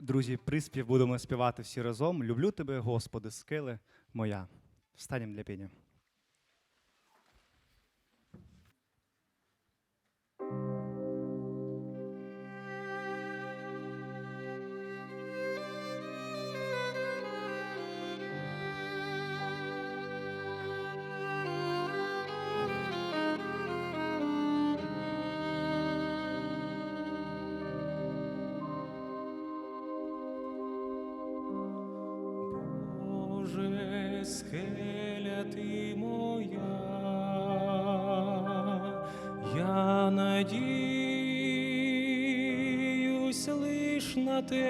друзі, приспів будемо співати всі разом. Люблю тебе, Господи, скеле моя. Встанем для піння. Скеля ти моя, я надіюсь лиш на тебе,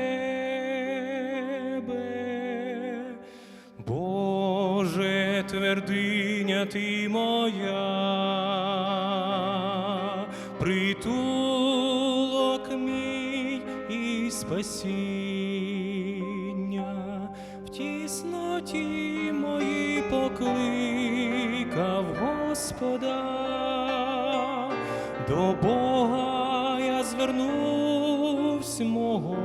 Боже, твердиня ти моя, притулок мій і спасіння тісноті мої покликав Господа, до Бога я звернувся мого,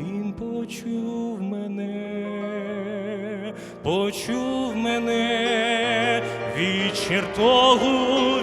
Він почув мене, почув мене. Від чертогу